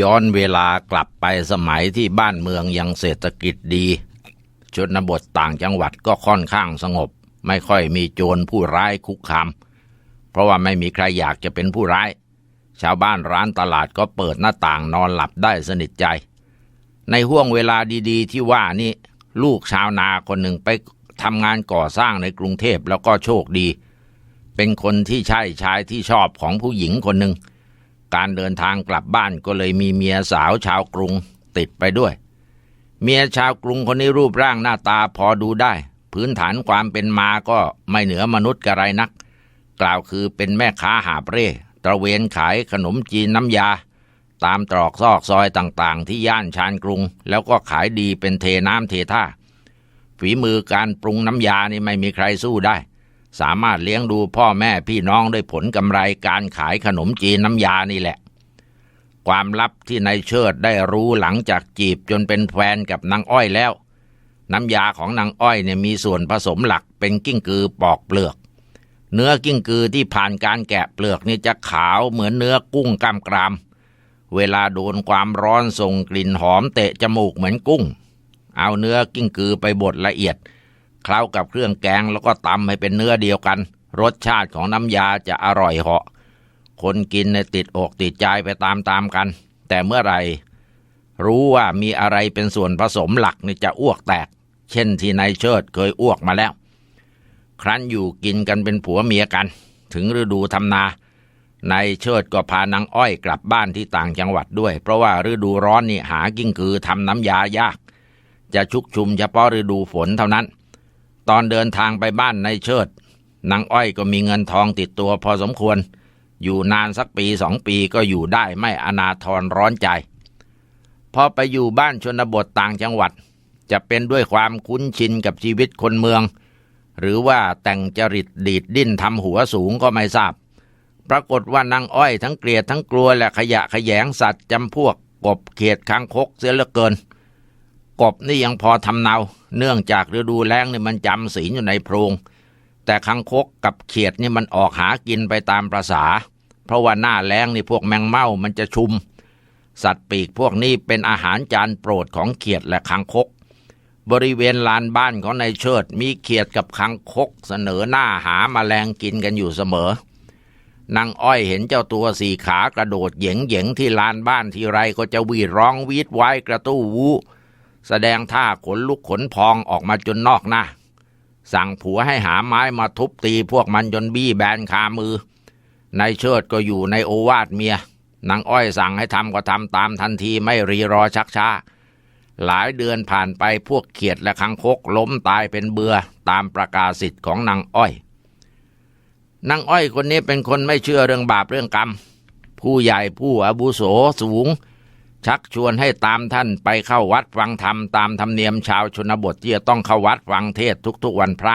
ย้อนเวลากลับไปสมัยที่บ้านเมืองยังเศรษฐกิจดีชนบทต่างจังหวัดก็ค่อนข้างสงบ ไม่ค่อยมีโจรผู้ร้ายคุกคาม เพราะว่าไม่มีใครอยากจะเป็นผู้ร้าย ชาวบ้านร้านตลาดก็เปิดหน้าต่างนอนหลับได้สนิทใจ ในห่วงเวลาดีๆ ที่ว่านี่ลูกชาวนาคนหนึ่งไปทำงานก่อสร้างในกรุงเทพแล้วก็โชคดี เป็นคนที่ใช่ชายที่ชอบของผู้หญิงคนหนึ่ง การเดินทางกลับบ้านก็เลยมีเมียสาวชาวกรุงติดไปด้วย เมียชาวกรุงคนนี้รูปร่างหน้าตาพอดูได้ พื้นฐานความเป็นมาก็ไม่เหนือมนุษย์กระไรนัก กล่าวคือเป็นแม่ค้าหาบเร่ตระเวนขายขนมจีนน้ำยา ตามตรอกซอกซอยต่างๆ ที่ย่านชานกรุง แล้วก็ขายดีเป็นเทน้ำเทท่า ฝีมือการปรุงน้ำยานี่ไม่มีใครสู้ได้ สามารถเลี้ยงดูพ่อแม่พี่น้องด้วยผลกำไรการขายขนมจีนน้ำยานี่แหละ ความลับที่นายเชิดได้รู้หลังจากจีบจนเป็นแฟนกับนางอ้อยแล้ว น้ำยาของนางอ้อยเนี่ยมีส่วนผสมหลักเป็นกิ้งกือปอกเปลือก เนื้อกิ้งกือที่ผ่านการแกะเปลือกนี่จะขาวเหมือนเนื้อกุ้งกล้ามกราม เวลาโดนความร้อนส่งกลิ่นหอมเตะจมูกเหมือนกุ้ง เอาเนื้อกิ้งกือไปบดละเอียดเคล้ากับเครื่องแกงแล้วก็ตำให้เป็นเนื้อเดียวกัน รสชาติของน้ำยาจะอร่อยเหาะ คนกินเนี่ยติดอกติดใจไปตามๆกัน แต่เมื่อไหร่รู้ว่ามีอะไรเป็นส่วนผสมหลักนี่จะอ้วกแตก เช่นที่นายเชิดเคยอ้วกมาแล้ว ครั้นอยู่กินกันเป็นผัวเมียกัน ถึงฤดูทำนานายเชิดก็พานางอ้อยกลับบ้านที่ต่างจังหวัดด้วย เพราะว่าฤดูร้อนนี่หากิ้งคือทำน้ำยายาก จะชุกชุมเฉพาะฤดูฝนเท่านั้น ตอนเดินทางไปบ้านในเชิดนางอ้อยก็มีเงินทองติดตัวพอสมควร อยู่นานสักปีสองปีก็อยู่ได้ไม่อนาทรร้อนใจ พอไปอยู่บ้านชนบทต่างจังหวัด จะเป็นด้วยความคุ้นชินกับชีวิตคนเมือง หรือว่าแต่งจริตดีดดิ้นทำหัวสูงก็ไม่ทราบ ปรากฏว่านางอ้อยทั้งเกลียดทั้งกลัวและขยะขยงสัตว์จำพวกกบเขียดคางคกเสียเหลือเกิน กบนี่ยังพอทำเนา เนื่องจากฤดูแล้งนี่มันจำศีลอยู่ในโพรง แต่คังคกกับเขียดนี่มันออกหากินไปตามประษา เพราะว่าหน้าแล้งนี่พวกแมงเม่ามันจะชุม สัตว์ปีกพวกนี้เป็นอาหารจานโปรดของเขียดและคังคก บริเวณลานบ้านของนายเชิด มีเขียดกับคังคกเสนอหน้าหามาแมลงกินกันอยู่เสมอนางอ้อยเห็นเจ้าตัวสี่ขากระโดดเหยงเหยงที่ลานบ้านทีไรก็จะวีร้องวีดไว้กระตู้วู้ แสดงท่าขนลุกขนพองออกมาจนนอกหน้าสั่งผัวให้หาไม้มาทุบตีพวกมันจนบี้แบนคามือนายเชิดก็อยู่ในโอวาทเมียนางอ้อยสั่งให้ทำก็ทำตามทันทีไม่รีรอชักช้า หลายเดือนผ่านไปพวกเขียดและคังคกล้มตายเป็นเบือตามประกาศสิทธิ์ของนางอ้อยนางอ้อยคนนี้เป็นคนไม่เชื่อเรื่องบาปเรื่องกรรม ผู้ใหญ่ผู้อาบุโสสูง ชักชวนให้ตามท่านไปเข้าวัดฟังธรรมตามธรรมเนียมชาวชนบทที่จะต้องเข้าวัดฟังเทศทุกๆวันพระ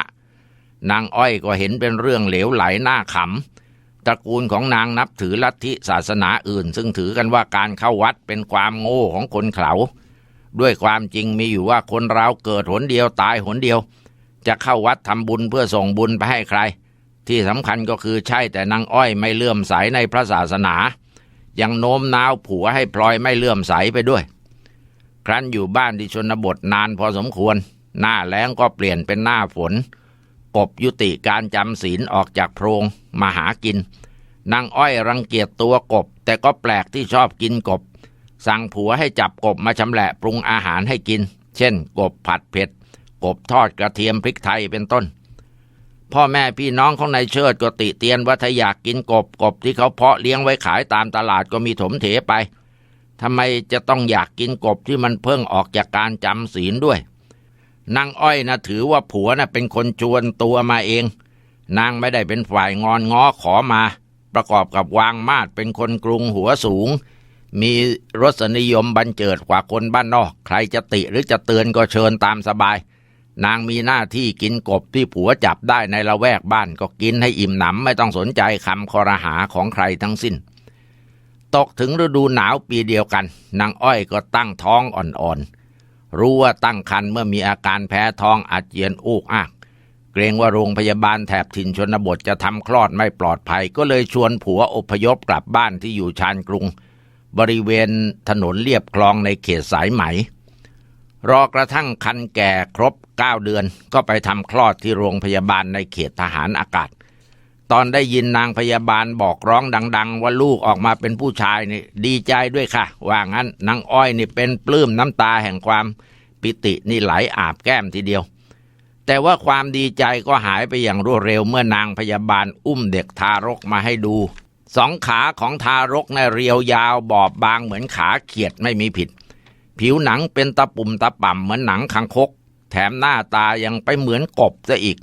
นางอ้อยก็เห็นเป็นเรื่องเหลวไหลหน้าขำตระกูลของนางนับถือลัทธิศาสนาอื่น ซึ่งถือกันว่าการเข้าวัดเป็นความโง่ของคนเขาด้วยความจริงมีอยู่ว่าคนเราเกิดหนเดียวตายหนเดียว จะเข้าวัดทำบุญเพื่อส่งบุญไปให้ใคร ที่สำคัญก็คือใช่แต่นางอ้อยไม่เลื่อมใสในพระศาสนา ยังโน้มน้าวผัวให้พลอยไม่เลื่อมใสไปด้วย ครั้นอยู่บ้านที่ชนบทนานพอสมควร หน้าแล้งก็เปลี่ยนเป็นหน้าฝน กบยุติการจำศีลออกจากโพรงมาหากินนางอ้อยรังเกียจตัวกบ แต่ก็แปลกที่ชอบกินกบ สั่งผัวให้จับกบมาชำแหละปรุงอาหารให้กิน เช่น กบผัดเผ็ด กบทอดกระเทียมพริกไทยเป็นต้น พ่อแม่พี่น้องของนายเชิดก็ติเตียนว่าถ้าอยากกินกบกบที่เขาเพาะเลี้ยงไว้ขายตามตลาดก็มีถมเถไปทำไมจะต้องอยากกินกบที่มันเพิ่งออกจากการจำศีลด้วยนางอ้อยนะถือว่าผัวนะเป็นคนชวนตัวมาเอง นางไม่ได้เป็นฝ่ายงอนง้อขอมา ประกอบกับวางมาดเป็นคนกรุงหัวสูง มีรสนิยมบันเจิดกว่าคนบ้านนอก ใครจะติหรือจะเตือนก็เชิญตามสบาย นางมีหน้าที่กินกบที่ผัวจับได้ในละแวกบ้านก็กินให้อิ่มหนำไม่ต้องสนใจคำคอรหาของใครทั้งสิ้น ตกถึงฤดูหนาวปีเดียวกัน นางอ้อยก็ตั้งท้องอ่อนๆ รู้ว่าตั้งครรภ์เมื่อมีอาการแพ้ท้องอาเจียนอูกอักเกรงว่าโรงพยาบาลแถบถิ่นชนบทจะทำคลอดไม่ปลอดภัย ก็เลยชวนผัวอพยพกลับบ้านที่อยู่ชานกรุง บริเวณถนนเลียบคลองในเขตสายไหม รอกระทั่งคันแก่ครบเก้าเดือน ก็ไปทำคลอดที่โรงพยาบาลในเขตทหารอากาศ ตอนได้ยินนางพยาบาลบอกร้องดัง ๆ ว่าลูกออกมาเป็นผู้ชายนี่ดีใจด้วยค่ะ ว่างั้นนางอ้อยนี่เป็นปลื้มน้ำตาแห่งความปิตินี่ไหลอาบแก้มทีเดียว แต่ว่าความดีใจก็หายไปอย่างรวดเร็วเมื่อนางพยาบาลอุ้มเด็กทารกมาให้ดูสองขาของทารกในเรียวยาวบอบบางเหมือนขาเขียดไม่มีผิด ผิวหนังเป็นตะปุ่มตะป่ำเหมือนหนังคังคก แถมหน้าตายังไปเหมือนกบซะอีก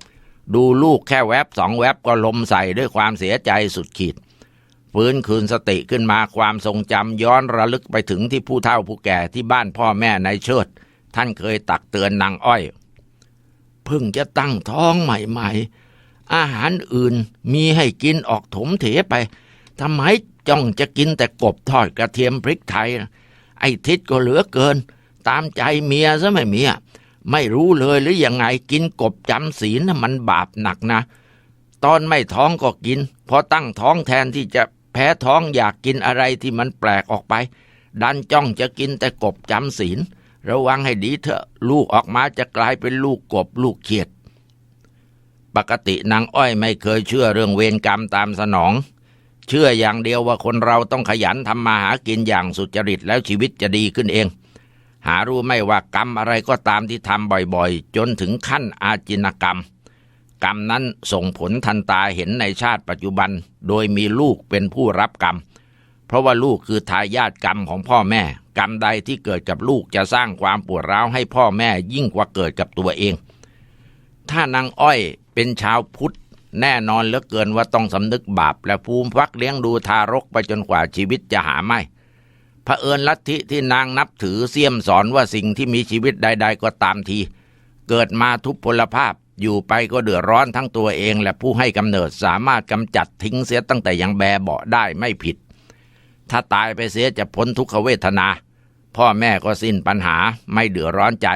ดูลูกแค่แวบสองแวบก็ลมใส่ด้วยความเสียใจสุดขีดฟื้นคืนสติขึ้นมาความทรงจำย้อนระลึกไปถึงที่ผู้เฒ่าผู้แก่ที่บ้านพ่อแม่ในเชิด ท่านเคยตักเตือนนางอ้อย เพิ่งจะตั้งท้องใหม่ๆ อาหารอื่นมีให้กินออกถมเถไปทำไมจ้องจะกินแต่กบทอดกระเทียมพริกไทยนะ ไอ้ทิศก็เหลือเกิน ตามใจเมียซะไม่เมียไม่รู้เลยหรือยังไงกินกบจำศีลน่ะมันบาปหนักนะ ตอนไม่ท้องก็กิน พอตั้งท้องแทนที่จะแพ้ท้องอยากกินอะไรที่มันแปลกออกไป ดันจ้องจะกินแต่กบจำศีลระวังให้ดีเถอะลูกออกมาจะกลายเป็นลูกกบลูกเขียด ปกตินางอ้อยไม่เคยเชื่อเรื่องเวรกรรมตามสนอง เชื่ออย่างเดียวว่าคนเราต้องขยันทำมาหากินอย่างสุจริตแล้วชีวิตจะดีขึ้นเอง หารู้ไม่ว่ากรรมอะไรก็ตามที่ทำบ่อยๆ จนถึงขั้นอาจินกรรม กรรมนั้นส่งผลทันตาเห็นในชาติปัจจุบัน โดยมีลูกเป็นผู้รับกรรม เพราะว่าลูกคือทายาทกรรมของพ่อแม่ กรรมใดที่เกิดกับลูกจะสร้างความปวดร้าวให้พ่อแม่ยิ่งกว่าเกิดกับตัวเอง ถ้านางอ้อยเป็นชาวพุทธ แน่นอนเหลือเกินว่าต้องสำนึกบาป และภูมิพักเลี้ยงดูทารกไปจนกว่าชีวิตจะหาไม่เผอิญลัทธิที่นางนับถือเสี่ยมสอนว่าสิ่งที่มีชีวิตใด ๆ ก็ตามที เกิดมาทุพพลภาพอยู่ไปก็เดือดร้อนทั้งตัวเอง และผู้ให้กำเนิดสามารถกำจัดทิ้งเสียตั้งแต่ยังแบเบาได้ไม่ผิด ถ้าตายไปเสียจะพ้นทุกขเวทนา พ่อแม่ก็สิ้นปัญหาไม่เดือดร้อนใจ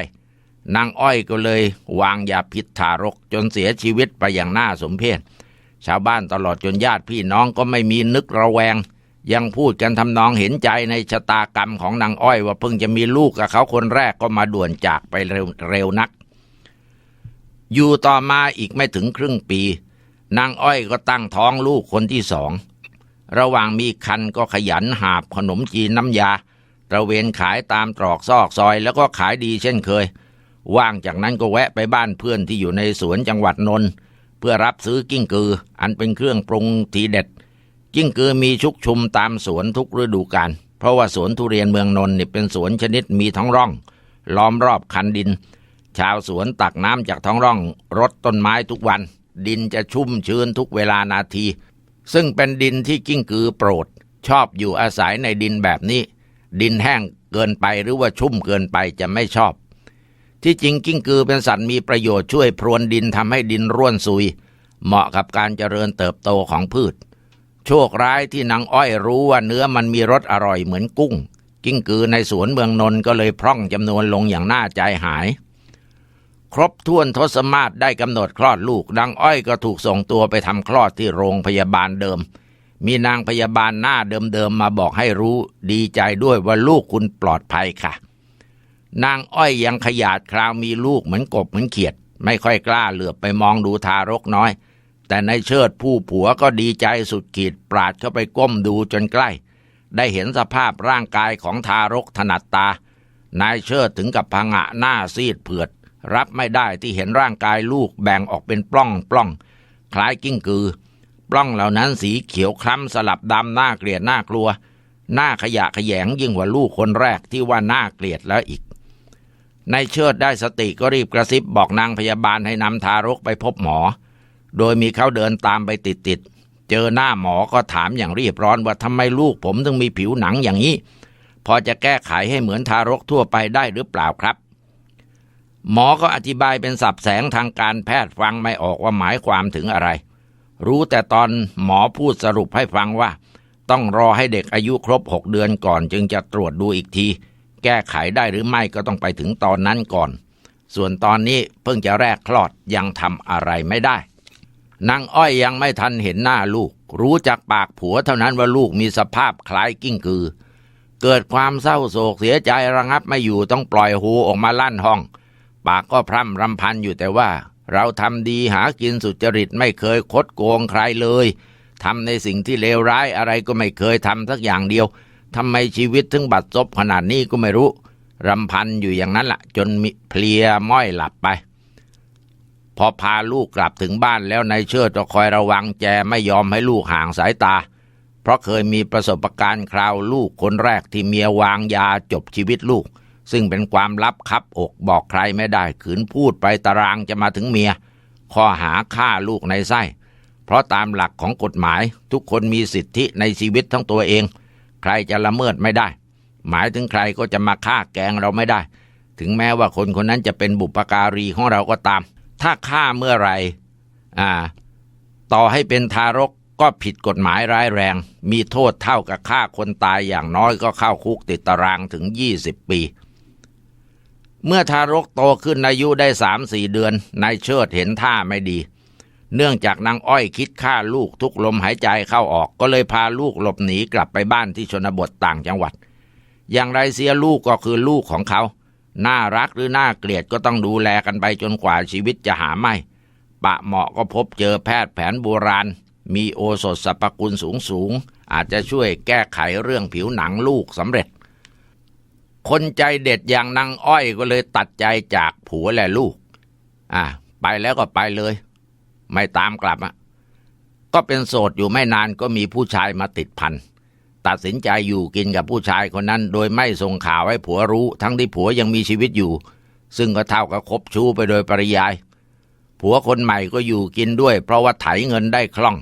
นางอ้อยก็เลยวางยาพิษทารกจนเสียชีวิตไปอย่างน่าสมเพชชาวบ้านตลอดจนญาติพี่น้องก็ไม่มีนึกระแวง ยังพูดกันทำนองเห็นใจในชะตากรรมของนางอ้อยว่าเพิ่งจะมีลูกกับเขาคนแรกก็มาด่วนจากไปเร็วเร็วนัก อยู่ต่อมาอีกไม่ถึงครึ่งปี นางอ้อยก็ตั้งท้องลูกคนที่สอง ระหว่างมีคันก็ขยันหาบขนมจีนน้ำยา ตระเวนขายตามตรอกซอกซอยแล้วก็ขายดีเช่นเคย ว่างจากนั้นก็แวะไปบ้านเพื่อนที่อยู่ในสวนจังหวัดนนท์เพื่อรับซื้อกิ้งกือ อันเป็นเครื่องปรุงทีเด็ด กิ้งกือมีชุกชุมตามสวนทุกฤดูกาลเพราะว่าสวนทุเรียนเมืองนนท์นี่เป็นสวนชนิดมีท้องร่อง ล้อมรอบคันดิน ชาวสวนตักน้ำจากท้องร่องรดต้นไม้ทุกวัน ดินจะชุ่มชื้นทุกเวลานาที ซึ่งเป็นดินที่กิ้งกือโปรด ชอบอยู่อาศัยในดินแบบนี้ ดินแห้งเกินไปหรือว่าชุ่มเกินไปจะไม่ชอบ ที่จริงกิ้งกือเป็นสัตว์มีประโยชน์ช่วยพรวนดินทำให้ดินร่วนซุย เหมาะกับการเจริญเติบโตของพืช โชคร้ายที่นางอ้อยรู้ว่าเนื้อมันมีรสอร่อยเหมือนกุ้ง กิ้งกือในสวนเมืองนนท์ก็เลยพร่องจำนวนลงอย่างน่าใจหาย ครบถ้วนทศมาศได้กำหนดคลอดลูกนางอ้อยก็ถูกส่งตัวไปทำคลอดที่โรงพยาบาลเดิม มีนางพยาบาลหน้าเดิมๆมาบอกให้รู้ ดีใจด้วยว่าลูกคุณปลอดภัยค่ะ นางอ้อยยังขยาดคราวมีลูกเหมือนกบเหมือนเขียด ไม่ค่อยกล้าเหลือบไปมองดูทารกน้อย แต่ในเชิดผู้ผัวก็ดีใจสุดขีดปราดเข้าไปก้มดูจนใกล้ ได้เห็นสภาพร่างกายของทารกถนัดตา นายเชิดถึงกับพงะหน้าซีดเผือด รับไม่ได้ที่เห็นร่างกายลูกแบ่งออกเป็นปล้องปล้องคล้ายกิ้งกือ ปล้องเหล่านั้นสีเขียวคล้ำสลับดำหน่าเกลียดหน่ากลัว หน้าขยะขยงยิ่งกว่าลูกคนแรกที่ว่าหน่าเกลียดแล้วอีก ในเชิดได้สติก็รีบกระซิบบอกนางพยาบาลให้นำทารกไปพบหมอ โดยมีเขาเดินตามไปติดๆ เจอหน้าหมอก็ถามอย่างรีบร้อนว่าทำไมลูกผมถึงมีผิวหนังอย่างนี้ พอจะแก้ไขให้เหมือนทารกทั่วไปได้หรือเปล่าครับ หมอก็อธิบายเป็นสับแสงทางการแพทย์ฟังไม่ออกว่าหมายความถึงอะไร รู้แต่ตอนหมอพูดสรุปให้ฟังว่า ต้องรอให้เด็กอายุครบหกเดือนก่อนจึงจะตรวจดูอีกที แก้ไขได้หรือไม่ก็ต้องไปถึงตอนนั้นก่อน ส่วนตอนนี้เพิ่งจะแรกคลอดยังทำอะไรไม่ได้นางอ้อยยังไม่ทันเห็นหน้าลูก รู้จากปากผัวเท่านั้นว่าลูกมีสภาพคล้ายกิ้งกือ เกิดความเศร้าโศกเสียใจระงับไม่อยู่ต้องปล่อยหูออกมาลั่นห้อง ปากก็พร่ำรำพันอยู่แต่ว่า เราทำดีหากินสุจริตไม่เคยคดโกงใครเลยทำในสิ่งที่เลวร้ายอะไรก็ไม่เคยทำสักอย่างเดียว ทำไมชีวิตถึงบัดซบขนาดนี้ก็ไม่รู้รำพันอยู่อย่างนั้นละ่ะ จนมีเพลียม้อยหลับไป พอพาลูกกลับถึงบ้านแล้วนายเชิดก็คอยระวังแจไม่ยอมให้ลูกห่างสายตา เพราะเคยมีประสบการณ์คราวลูกคนแรกที่เมียวางยาจบชีวิตลูก ซึ่งเป็นความลับคับอกบอกใครไม่ได้ขืนพูดไปตารางจะมาถึงเมีย ข้อหาฆ่าลูกในไส้ เพราะตามหลักของกฎหมายทุกคนมีสิทธิในชีวิตทั้งตัวเอง ใครจะละเมิดไม่ได้ หมายถึงใครก็จะมาฆ่าแกงเราไม่ได้ ถึงแม้ว่าคนคนนั้นจะเป็นบุปการีของเราก็ตาม ถ้าฆ่าเมื่อไหรอ่า ต่อให้เป็นทารกก็ผิดกฎหมายร้ายแรง มีโทษเท่ากับฆ่าคนตายอย่างน้อยก็เข้าคุกติดตารางถึง 20 ปี เมื่อทารกโตขึ้นอายุได้สามสี่เดือนนายเชิดเห็นท่าไม่ดี เนื่องจากนางอ้อยคิดฆ่าลูกทุกลมหายใจเข้าออก ก็เลยพาลูกหลบหนีกลับไปบ้านที่ชนบทต่างจังหวัด อย่างไรเสียลูกก็คือลูกของเขา น่ารักหรือน่าเกลียดก็ต้องดูแลกันไปจนกว่าชีวิตจะหาไม่ ปะเหมาะก็พบเจอแพทย์แผนโบราณ มีโอสถสรรพคุณสูงสูง อาจจะช่วยแก้ไขเรื่องผิวหนังลูกสำเร็จ คนใจเด็ดอย่างนางอ้อยก็เลยตัดใจจากผัวและลูก อะไปแล้วก็ไปเลย ไม่ตามกลับอะก็เป็นโสดอยู่ไม่นานก็มีผู้ชายมาติดพันตัดสินใจอยู่กินกับผู้ชายคนนั้น โดยไม่ส่งข่าวให้ผัวรู้ ทั้งที่ผัวยังมีชีวิตอยู่ ซึ่งก็เท่ากับคบชู้ไปโดยปริยาย ผัวคนใหม่ก็อยู่กินด้วย เพราะว่าไถเงินได้คล่อง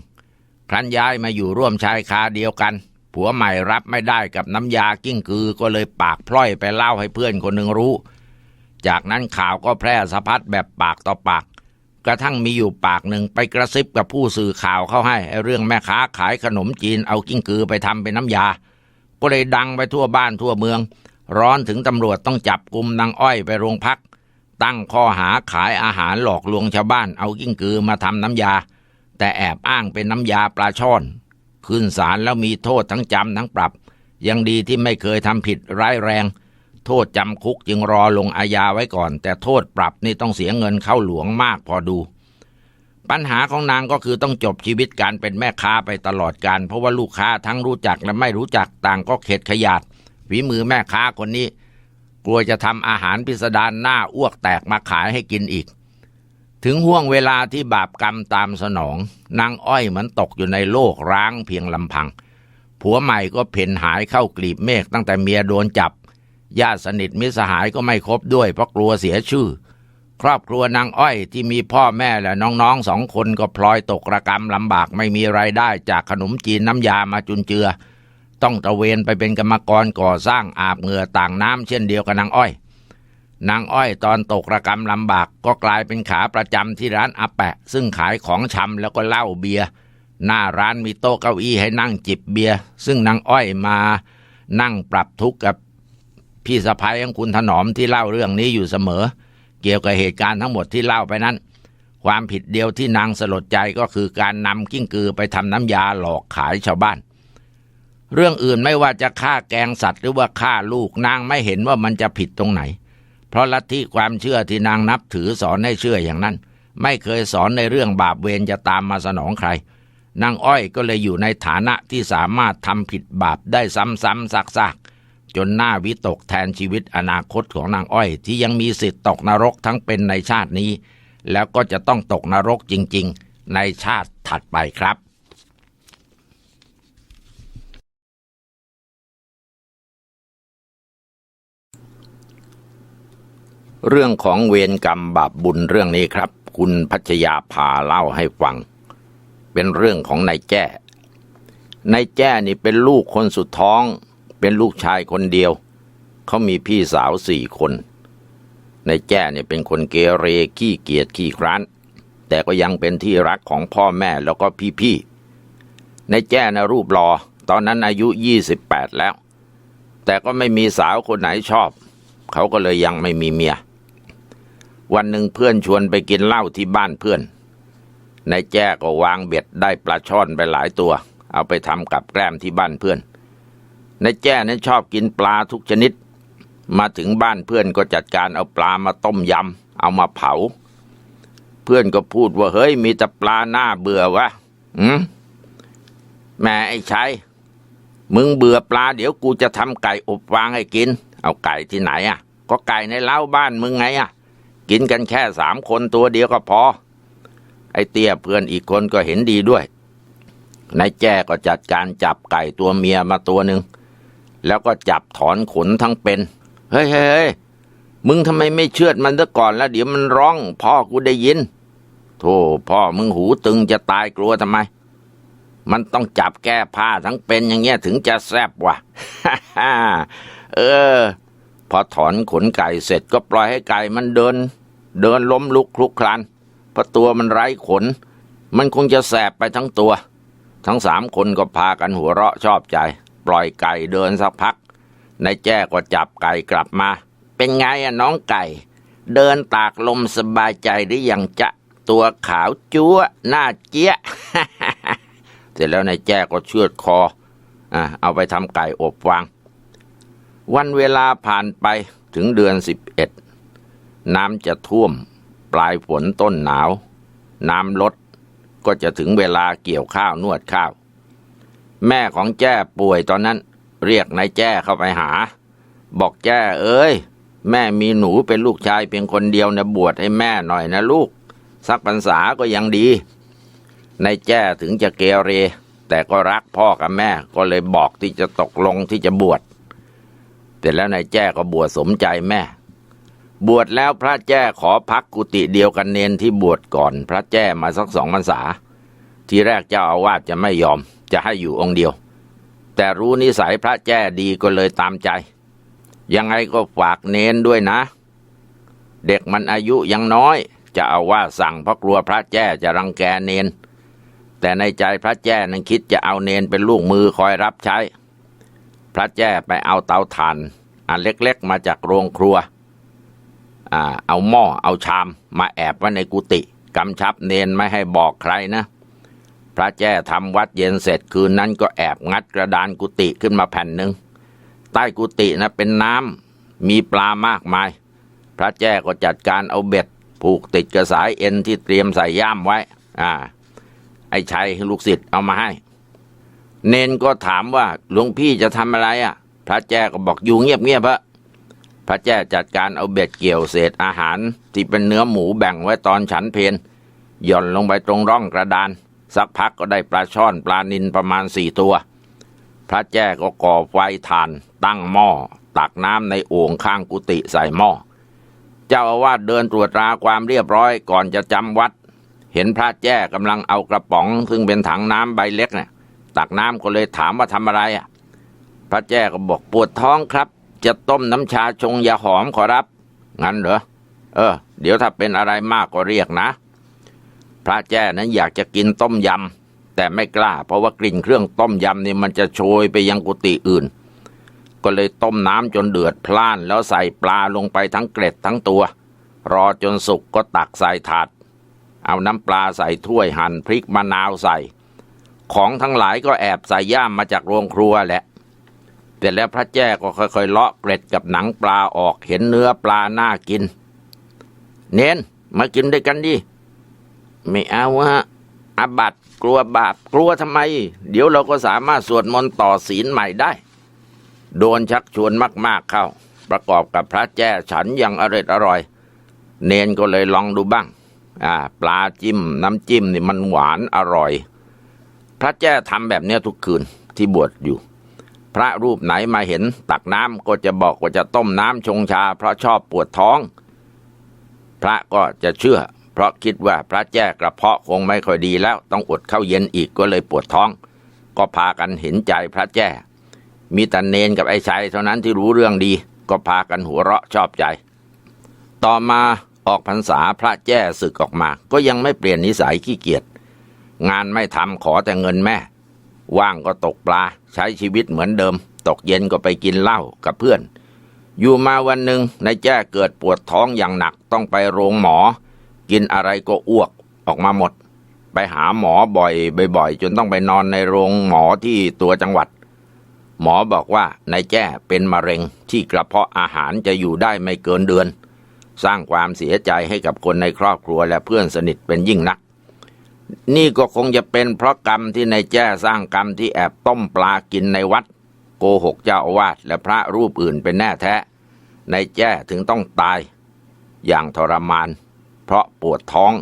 ครั้นย้ายมาอยู่ร่วมชายคาเดียวกัน ผัวใหม่รับไม่ได้กับน้ำยากิ้งกือก็เลยปากพล่อยไปเล่าให้เพื่อนคนหนึ่งรู้ จากนั้นข่าวก็แพร่สะพัดแบบปากต่อปาก กระทั่งมีอยู่ปากหนึ่งไปกระซิบกับผู้สื่อข่าวเข้าให้เรื่องแม่ค้าขายขนมจีนเอากิ้งกือไปทำเป็นน้ำยา ก็เลยดังไปทั่วบ้านทั่วเมือง ร้อนถึงตำรวจต้องจับกลุ่มนางอ้อยไปโรงพัก ตั้งข้อหาขายอาหารหลอกลวงชาวบ้านเอากิ้งกือมาทำน้ำยา แต่แอบอ้างเป็นน้ำยาปลาช่อน ขึ้นศาลแล้วมีโทษทั้งจำทั้งปรับ ยังดีที่ไม่เคยทำผิดร้ายแรง โทษจำคุกจึงรอลงอาญาไว้ก่อน แต่โทษปรับนี่ต้องเสียเงินเข้าหลวงมากพอดู ปัญหาของนางก็คือต้องจบชีวิตการเป็นแม่ค้าไปตลอดการ เพราะว่าลูกค้าทั้งรู้จักและไม่รู้จักต่างก็เข็ดขยาดฝีมือแม่ค้าคนนี้ กลัวจะทำอาหารพิสดารหน้าอ้วกแตกมาขายให้กินอีก ถึงห่วงเวลาที่บาปกรรมตามสนอง นางอ้อยเหมือนตกอยู่ในโลกร้างเพียงลำพังผัวใหม่ก็เพ่นหายเข้ากลีบเมฆตั้งแต่เมียโดนจับ ญาติสนิทมิสหายก็ไม่คบด้วยเพราะกลัวเสียชื่อ ครอบครัวนางอ้อยที่มีพ่อแม่และน้องๆสองคนก็พลอยตกระกรรมลำบากไม่มีไรายได้จากขนมจีนน้ำยามาจุนเจือ ต้องตระเวนไปเป็นกรรมกรก่อสร้างอาบเหงื่อต่างน้ำเช่นเดียวกับนางอ้อย นางอ้อยตอนตกระกรรมลำบากก็กลายเป็นขาประจำที่ร้านอาแปะ ซึ่งขายของชำแล้วก็เหล้าเบียร์หน้าร้านมีโต๊ะเก้าอี้ให้นั่งจิบเบียร์ซึ่งนางอ้อยมานั่งปรับทุกข์กับ พี่สะพ้ายของคุณถนอมที่เล่าเรื่องนี้อยู่เสมอ เกี่ยวกับเหตุการณ์ทั้งหมดที่เล่าไปนั้น ความผิดเดียวที่นางสลดใจก็คือการนำกิ้งกือไปทำน้ำยาหลอกขายชาวบ้าน เรื่องอื่นไม่ว่าจะฆ่าแกงสัตว์หรือว่าฆ่าลูกนางไม่เห็นว่ามันจะผิดตรงไหน เพราะลัทธิความเชื่อที่นางนับถือสอนให้เชื่ออย่างนั้น ไม่เคยสอนในเรื่องบาปเวรจะตามมาสนองใครนางอ้อยก็เลยอยู่ในฐานะที่สามารถทำผิดบาปได้ซ้ำๆซักๆ จนหน้าวิตกแทนชีวิตอนาคตของนางอ้อย ที่ยังมีสิทธิ์ตกนรกทั้งเป็นในชาตินี้ แล้วก็จะต้องตกนรกจริง ๆ ในชาติถัดไปครับเรื่องของเวรกรรมบาปบุญเรื่องนี้ครับ คุณพัชยาพาเล่าให้ฟัง เป็นเรื่องของนายแจ้นายแจ้นี่เป็นลูกคนสุดท้อง เป็นลูกชายคนเดียว เขามีพี่สาวสี่คน ในแจ้เนี่ยเป็นคนเกเรขี้เกียจขี้คร้าน แต่ก็ยังเป็นที่รักของพ่อแม่แล้วก็พี่ๆ ในแจ้นะรูปรอตอนนั้นอายุยี่สิบแปดแล้ว แต่ก็ไม่มีสาวคนไหนชอบ เขาก็เลยยังไม่มีเมีย วันหนึ่งเพื่อนชวนไปกินเหล้าที่บ้านเพื่อนนายแจ้ก็วางเบ็ดได้ปลาช่อนไปหลายตัว เอาไปทำกับแกล้มที่บ้านเพื่อน ในแจ้นั้นชอบกินปลาทุกชนิด มาถึงบ้านเพื่อนก็จัดการเอาปลามาต้มยำเอามาเผา เพื่อนก็พูดว่าเฮ้ยมีแต่ปลาหน้าเบื่อวะอืมแม่ไอ้ชัยมึงเบื่อปลาเดี๋ยวกูจะทำไก่อบฟางให้กิน เอาไก่ที่ไหนอะ ก็ไก่ในเล้าบ้านมึงไงอะ กินกันแค่สามคนตัวเดียวก็พอ ไอ้เตี้ยเพื่อนอีกคนก็เห็นดีด้วยนายแจ้ก็จัดการจับไก่ตัวเมียมาตัวหนึ่ง แล้วก็จับถอนขนทั้งเป็นเฮ้ยเฮ้ยเฮ้ยมึงทำไมไม่เชือดมันซะก่อนแล้วเดี๋ยวมันร้อง พ่อกูได้ยินโธ่พ่อมึงหูตึงจะตายกลัวทำไม มันต้องจับแก้ผ้าทั้งเป็นอย่างเงี้ยถึงจะแซบว่ะเออ พอถอนขนไก่เสร็จก็ปล่อยให้ไก่มันเดิน เดินล้มลุกคลุกคลานเพราะตัวมันไร้ขน มันคงจะแสบไปทั้งตัว ทั้งสามคนก็พากันหัวเราะชอบใจ ปล่อยไก่เดินสักพักนายแจ้ก็จับไก่กลับมา เป็นไงอะน้องไก่ เดินตากลมสบายใจหรือยังจะตัวขาวจั๊วหน้าเจี๊ยเสร็จแล้วนายแจ้ก็เชือดคออะเอาไปทำไก่อบวาง วันเวลาผ่านไปถึงเดือนสิบเอ็ดน้ำจะท่วม ปลายฝนต้นหนาว น้ำลดก็จะถึงเวลาเกี่ยวข้าวนวดข้าว แม่ของแจ้ป่วยตอนนั้น เรียกนายแจ้เข้าไปหา บอกแจ้เอ้ย แม่มีหนูเป็นลูกชายเพียงคนเดียวนะบวชให้แม่หน่อยนะลูก สักพรรษาก็ยังดีนายแจ้ถึงจะเกเร แต่ก็รักพ่อกับแม่ก็เลยบอกที่จะตกลงที่จะบวชแต่แล้วนายแจ้ก็บวชสมใจแม่ บวชแล้วพระแจ้ขอพักกุฏิเดียวกันเนนที่บวชก่อน พระแจ้มาสักสองพรรษา ทีแรกเจ้าอาวาสจะไม่ยอม จะให้อยู่องค์เดียว แต่รู้นิสัยพระแจ้ดีก็เลยตามใจ ยังไงก็ฝากเนนด้วยนะ เด็กมันอายุยังน้อย จะเอาว่าสั่งเพราะกลัวพระแจ้จะรังแกเนน แต่ในใจพระแจ้นั้นคิดจะเอาเนนเป็นลูกมือคอยรับใช้ พระแจ้ไปเอาเตาถ่านอันเล็กๆมาจากโรงครัวอ่าเอาหม้อเอาชามมาแอบไว้ในกุฏิกำชับเนนไม่ให้บอกใครนะ พระแจ้ทำวัดเย็นเสร็จคืนนั้นก็แอบงัดกระดานกุฏิขึ้นมาแผ่นหนึ่งใต้กุฏินะเป็นน้ำมีปลามากมาย พระแจ้ก็จัดการเอาเบ็ด ผูกติดกระสายเอ็นที่เตรียมใส่ย่ามไว้ อ่า ไอ้ชัยลูกศิษย์เอามาให้ เนนก็ถามว่าหลวงพี่จะทำอะไรอะ พระแจ้ก็บอกอยู่เงียบๆพระพระแจ้จัดการเอาเบ็ดเกี่ยวเศษอาหารที่เป็นเนื้อหมูแบ่งไว้ตอนฉันเพนหย่อนลงไปตรงร่องกระดาน สักพักก็ได้ปลาช่อนปลานินประมาณสี่ตัว พระแจ้ก็ก่อไฟถ่าน ตั้งหม้อ ตักน้ำในโอ่งข้างกุฏิใส่หม้อ เจ้าอาวาสเดินตรวจตราความเรียบร้อยก่อนจะจำวัด เห็นพระแจ้กำลังเอากระป๋อง ซึ่งเป็นถังน้ำใบเล็กเนี่ยตักน้ำก็เลยถามว่าทำอะไรอะ พระแจ้ก็บอกปวดท้องครับ จะต้มน้ำชาชงยาหอมขอรับ งั้นเหรอ เออ เดี๋ยวถ้าเป็นอะไรมากก็เรียกนะ พระแจ้นั้นอยากจะกินต้มยำ แต่ไม่กล้า เพราะว่ากลิ่นเครื่องต้มยำนี่มันจะโชยไปยังกุฏิอื่น ก็เลยต้มน้ำจนเดือดพล่านแล้วใส่ปลาลงไปทั้งเกล็ดทั้งตัว รอจนสุกก็ตักใส่ถาด เอาน้ำปลาใส่ถ้วยหั่นพริกมะนาวใส่ ของทั้งหลายก็แอบใส่ย่ามมาจากโรงครัวแหละแต่แล้วพระแจ้ก็ค่อยๆเลาะเกล็ดกับหนังปลาออกเห็นเนื้อปลาน่ากิน เน้นมากินด้วยกันดิ ไม่เอาฮะอาบัตกลัวบาปกลัวทำไม เดี๋ยวเราก็สามารถสวดมนต์ต่อศีลใหม่ได้ โดนชักชวนมาก ๆเข้า ประกอบกับพระแจ้ฉันย่างอร่อยอร่อย เนนก็เลยลองดูบ้าง อ่า ปลาจิ้ม น้ำจิ้มนี่มันหวานอร่อย พระแจ้ทำแบบเนี้ยทุกคืนที่บวชอยู่ พระรูปไหนมาเห็น ตักน้ำก็จะบอกว่าจะต้มน้ำชงชา เพราะชอบปวดท้อง พระก็จะเชื่อ เพราะคิดว่าพระแจ้กระเพาะคงไม่ค่อยดีแล้วต้องอดข้าวเย็นอีกก็เลยปวดท้อง ก็พากันเห็นใจพระแจ้ มีแต่เนนกับไอ้ชัยเท่านั้นที่รู้เรื่องดี ก็พากันหัวเราะชอบใจ ต่อมาออกพรรษาพระแจ้ศึกออกมา ก็ยังไม่เปลี่ยนนิสัยขี้เกียจงานไม่ทำขอแต่เงินแม่ ว่างก็ตกปลาใช้ชีวิตเหมือนเดิม ตกเย็นก็ไปกินเหล้ากับเพื่อน อยู่มาวันหนึ่งนายแจ้เกิดปวดท้องอย่างหนักต้องไปโรงหมอ กินอะไรก็อ้วกออกมาหมด ไปหาหมอบ่อยบ่อยๆจนต้องไปนอนในโรงหมอที่ตัวจังหวัด หมอบอกว่านายแจ้เป็นมะเร็งที่กระเพาะอาหารจะอยู่ได้ไม่เกินเดือน สร้างความเสียใจให้กับคนในครอบครัวและเพื่อนสนิทเป็นยิ่งนัก นี่ก็คงจะเป็นเพราะกรรมที่นายแจ้สร้างกรรมที่แอบต้มปลากินในวัด โกหกเจ้าอาวาสและพระรูปอื่นเป็นแน่แท้นายแจ้ถึงต้องตายอย่างทรมาน เพราะปวดท้อง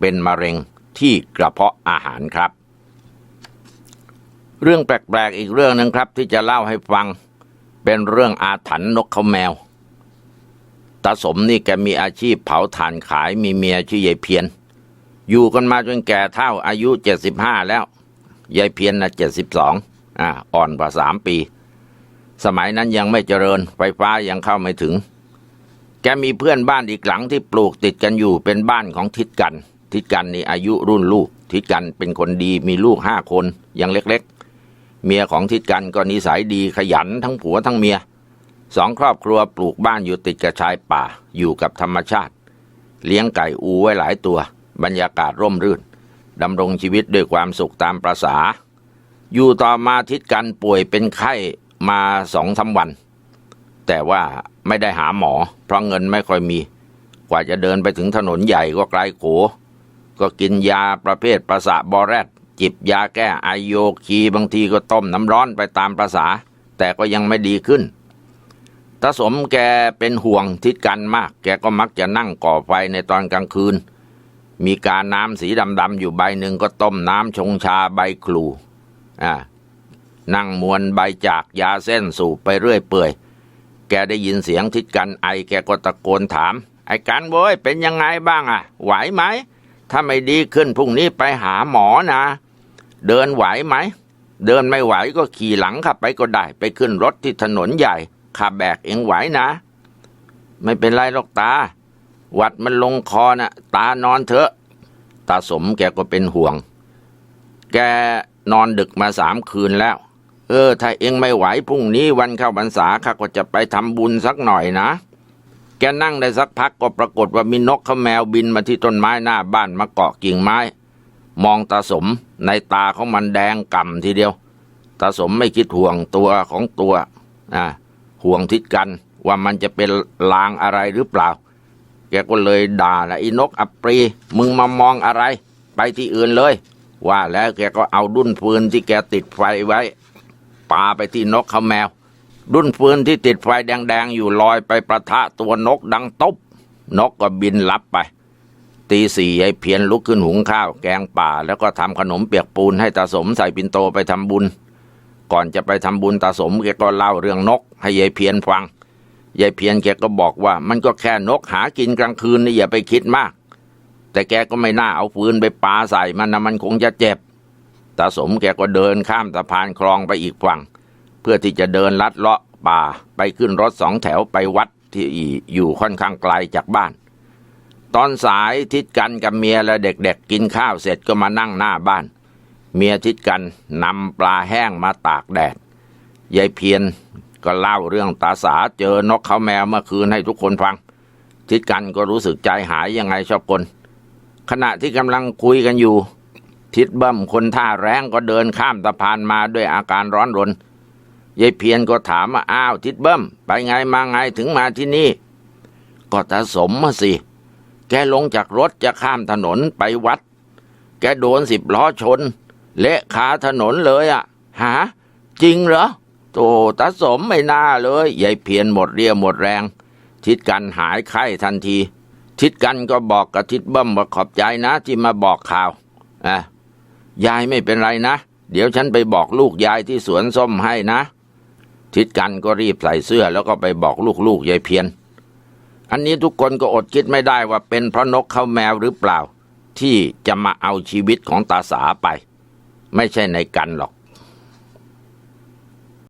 เป็นมะเร็งที่กระเพาะอาหารครับ เรื่องแปลกๆอีกเรื่องหนึ่งครับ ที่จะเล่าให้ฟังเป็นเรื่องอาถรรพ์นกเขาแมวตาสมนี่แกมีอาชีพเผาถ่านขายมีเมียชื่อยายเพียน อยู่กันมาจนแก่เท่าอายุเจ็ดสิบห้าแล้วยายเพียนนะเจ็ดสิบสองอ่าอ่อนกว่าสามปี สมัยนั้นยังไม่เจริญไฟฟ้ายังเข้าไม่ถึง แกมีเพื่อนบ้านอีกหลังที่ปลูกติดกันอยู่เป็นบ้านของทิศกัน ทิศกันนี่อายุรุ่นลูก ทิศกันเป็นคนดีมีลูกห้าคนยังเล็กๆ เมียของทิศกันก็นิสัยดีขยันทั้งผัวทั้งเมียสองครอบครัวปลูกบ้านอยู่ติดกับชายป่าอยู่กับธรรมชาติ เลี้ยงไก่อูไว้หลายตัว บรรยากาศร่มรื่นดำรงชีวิตด้วยความสุขตามประษาอยู่ต่อมาทิศกันป่วยเป็นไข้มาสองสาวัน แต่ว่าไม่ได้หาหมอ เพราะเงินไม่ค่อยมี กว่าจะเดินไปถึงถนนใหญ่ก็ไกลโข ก็กินยาประเภทประสาบอแรดจิบยาแก้ไอโยคีบางทีก็ต้มน้ำร้อนไปตามประษา แต่ก็ยังไม่ดีขึ้นตาสมแกเป็นห่วงทิศกันมาก แกก็มักจะนั่งก่อไฟในตอนกลางคืน มีการน้ำสีดำๆอยู่ใบหนึ่งก็ต้มน้ำชงชาใบคลูอ่านั่งมวนใบจากยาเส้นสูบไปเรื่อยเปื่อย แกได้ยินเสียงทิศกันไอแกก็ตะโกนถาม ไอ้กันโว้ยเป็นยังไงบ้างอะไหวไหม ถ้าไม่ดีขึ้นพรุ่งนี้ไปหาหมอนะ เดินไหวไหม เดินไม่ไหวก็ขี่หลังขับไปก็ได้ ไปขึ้นรถที่ถนนใหญ่ขับแบกเองไหวนะ ไม่เป็นไรหรอกตา วัดมันลงคอนะ่ะ ตานอนเถอะ ตาสมแกก็เป็นห่วง แกนอนดึกมาสามคืนแล้ว เออ ถ้าเองไม่ไหวพรุ่งนี้วันเข้าพรรษาข้าก็จะไปทำบุญสักหน่อยนะ แกนั่งได้สักพักก็ปรากฏว่ามีนกขแมวบินมาที่ต้นไม้หน้าบ้านมาเกาะกิ่งไม้ มองตาสมในตาของมันแดงก่ำทีเดียวตาสมไม่คิดห่วงตัวของตัวอ่าห่วงทิศกันว่ามันจะเป็นลางอะไรหรือเปล่า แกก็เลยด่าละอีนกอัปรีมึงมามองอะไร ไปที่อื่นเลย ว่าแล้วแกก็เอาดุนฟืนที่แกติดไฟไว้ ปาไปที่นกขาแมว ดุนฟืนที่ติดไฟแดงๆ อยู่ลอยไปประทะตัวนกดังตบนกก็บินลับไป ตีสี่ไอ้เพียนลุกขึ้นหุงข้าวแกงป่า แล้วก็ทำขนมเปียกปูนให้ตาสมใส่ปินโตไปทำบุญ ก่อนจะไปทำบุญตาสมแกก็เล่าเรื่องนก ให้ยายเพียนฟังยายเพียนแกก็บอกว่า มันก็แค่นกหากินกลางคืนนี่อย่าไปคิดมาก แต่แกก็ไม่น่าเอาฟืนไปปาใส่มันนะมันคงจะเจ็บ ตาสมแกก็เดินข้ามสะพานคลองไปอีกฝั่ง เพื่อที่จะเดินลัดเลาะป่าไปขึ้นรถสองแถวไปวัดที่อยู่ค่อนข้างไกลจากบ้าน ตอนสายทิศกันกับเมียและเด็กๆ กินข้าวเสร็จก็มานั่งหน้าบ้าน เมียทิดกันนำปลาแห้งมาตากแดดยายเพียนก็เล่าเรื่องตาสาเจอนกเขาแมวเมื่อคืนให้ทุกคนฟัง ทิดกันก็รู้สึกใจหายยังไงชอบกลขณะที่กำลังคุยกันอยู่ ทิดเบิ้มคนท่าแรงก็เดินข้ามสะพานมาด้วยอาการร้อนรนยายเพียนก็ถามว่าอ้าวทิดเบิ้มไปไงมาไงถึงมาที่นี่ ก็ตาสมมาสิ แกลงจากรถจะข้ามถนนไปวัด แกโดนสิบล้อชน เละขาถนนเลยอะ่ะหาจริงเหรอโตตาสมไม่น่าเลยยายเพียนหมดเรียวหมดแรง ทิดกันหายไข้ทันที ทิดกันก็บอกกับทิดเบิ้มว่าขอบใจนะที่มาบอกข่าวอะ ยายไม่เป็นไรนะ เดี๋ยวฉันไปบอกลูกยายที่สวนส้มให้นะ ทิดกันก็รีบใส่เสื้อแล้วก็ไปบอกลูกๆยายเพียน อันนี้ทุกคนก็อดคิดไม่ได้ว่าเป็นเพราะนกเข้าแมวหรือเปล่า ที่จะมาเอาชีวิตของตาสาไป ไม่ใช่ในกันหรอก